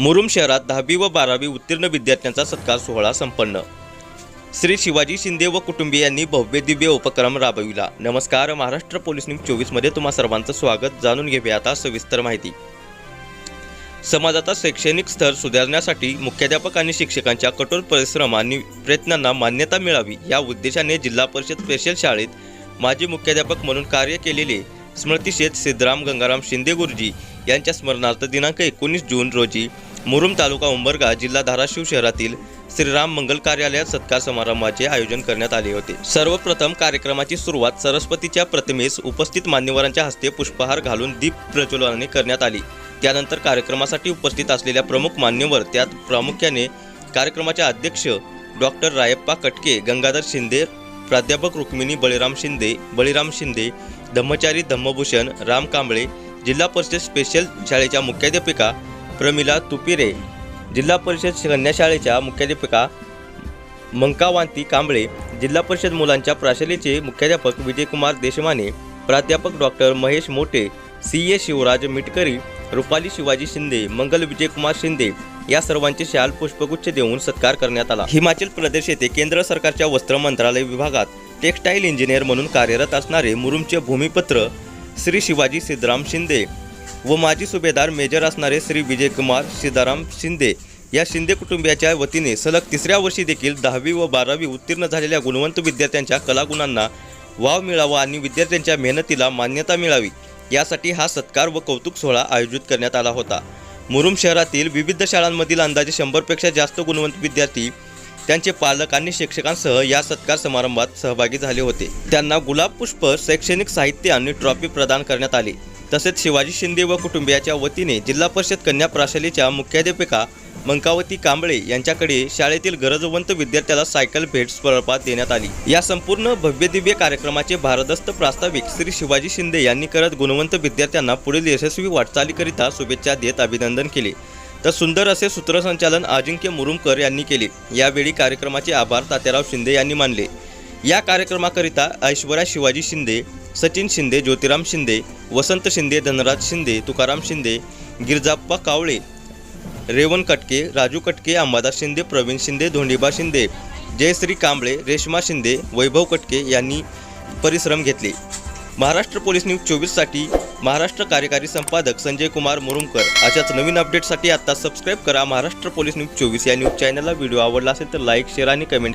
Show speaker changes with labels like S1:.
S1: मुरुम शहरात दहावी व बारावी उत्तीर्ण विद्यार्थ्यांचा सत्कार सोहळा संपन्न. श्री शिवाजी शिंदे व कुटुंबियांनी भव्य दिव्य उपक्रम राबविला. नमस्कार महाराष्ट्र पोलीस न्यूज चोवीसमध्ये तुम्हा सर्वांचं स्वागत. जाणून घेऊया आता सविस्तर माहिती. समाजाचा शैक्षणिक स्तर सुधारण्यासाठी मुख्याध्यापक आणि शिक्षकांच्या कठोर परिश्रम आणि प्रयत्नांना मान्यता मिळावी या उद्देशाने जिल्हा परिषद स्पेशल शाळेत माजी मुख्याध्यापक म्हणून कार्य केलेले स्मृतिशेत सिद्धराम गंगाराम शिंदे गुरुजी यांच्या स्मरणार्थ दिनांक एकोणीस जून रोजी मुरुम तालुका उंबरगा जिल्हा धाराशिव शहरातील श्रीराम मंगल कार्यालयात सत्कार समारंभाचे आयोजन करण्यात आले होते. सर्वप्रथम कार्यक्रमाची सुरुवात सरस्वतीच्या प्रतिमेस उपस्थित मान्यवरांच्या हस्ते पुष्पहार घालून दीप प्रज्वलनाने करण्यात आली. त्यानंतर कार्यक्रमासाठी उपस्थित असलेल्या प्रमुख मान्यवर त्यात प्रामुख्याने कार्यक्रमाचे अध्यक्ष डॉक्टर रायप्पा कटके गंगाधर शिंदे प्राध्यापक रुक्मिणी बळीराम शिंदे बळीराम शिंदे धम्मचारी धम्मभूषण राम कांबळे जिल्हा परिषद स्पेशल शाळेच्या मुख्याध्यापिका प्रमिला तुपिरे जिल्हा परिषद कन्याशाळेच्या मुख्याध्यापिका मंकावांती कांबळे जिल्हा परिषद मुलांच्या प्राशालेचे मुख्याध्यापक विजयकुमार देशमाने प्राध्यापक doctor Mahesh Mote C A Shivraj Mitkari Rupali Shivaji Shinde Mangal Vijaykumar Shinde या सर्वांचे शाल पुष्पगुच्छ देऊन सत्कार करण्यात आला. हिमाचल प्रदेश येथे केंद्र सरकारच्या वस्त्र मंत्रालय विभागात टेक्स्टाईल इंजिनियर म्हणून कार्यरत असणारे मुरुमचे भूमिपत्र श्री शिवाजी सिद्धराम शिंदे व माजी सुभेदार मेजर असणारे श्री विजयकुमार सीताराम शिंदे या शिंदे कुटुंबियाच्या वतीने सलग तिसऱ्या वर्षी देखील दहावी व बारावी उत्तीर्ण झालेल्या गुणवंत विद्यार्थ्यांच्या कलागुणांना वाव मिळावा आणि विद्यार्थ्यांच्या मेहनतीला मान्यता मिळावी यासाठी हा सत्कार व कौतुक सोहळा आयोजित करण्यात आला होता. मुरुम शहरातील विविध शाळांमधील अंदाजे शंभरपेक्षा जास्त गुणवंत विद्यार्थी त्यांचे पालक आणि शिक्षकांसह या सत्कार समारंभात सहभागी झाले होते. त्यांना गुलाब पुष्प शैक्षणिक साहित्य आणि ट्रॉफी प्रदान करण्यात आली. तसेच शिवाजी शिंदे व कुटुंबियाच्या वतीने जिल्हा परिषद कन्या प्राशालेच्या मुख्याध्यापिका मंकावती कांबळे यांच्याकडे शाळेतील गरजवंत विद्यार्थ्याला सायकल भेट स्पर्धा देण्यात आली. या संपूर्ण भव्य दिव्य कार्यक्रमाचे भारदस्त प्रास्ताविक श्री शिवाजी शिंदे यांनी करत गुणवंत विद्यार्थ्यांना पुढील यशस्वी वाटचालीकरिता शुभेच्छा देत अभिनंदन केले. तर सुंदर असे सूत्रसंचालन अजिंक्य मुरुमकर यांनी केले. यावेळी कार्यक्रमाचे आभार तात्याराव शिंदे यांनी मानले. या कार्यक्रमाकरिता ऐश्वर्या शिवाजी शिंदे सचिन शिंदे ज्योतिराम शिंदे वसंत शिंदे धनराज शिंदे तुकाराम शिंदे गिरजाप्पा कावळे रेवण कटके राजू कटके अंबादास शिंदे प्रवीण शिंदे धोंडीबा शिंदे जयश्री कांबळे रेश्मा शिंदे वैभव कटके यांनी परिश्रम घेतले. महाराष्ट्र पोलीस न्यूज चोवीससाठी महाराष्ट्र कार्यकारी संपादक संजय कुमार मुरुमकर. अशाच नवीन अपडेटसाठी आता सबस्क्राईब करा महाराष्ट्र पोलीस न्यूज चोवीस या न्यूज चॅनलला व्हिडिओ आवडला असेल तर लाईक शेअर आणि कमेंट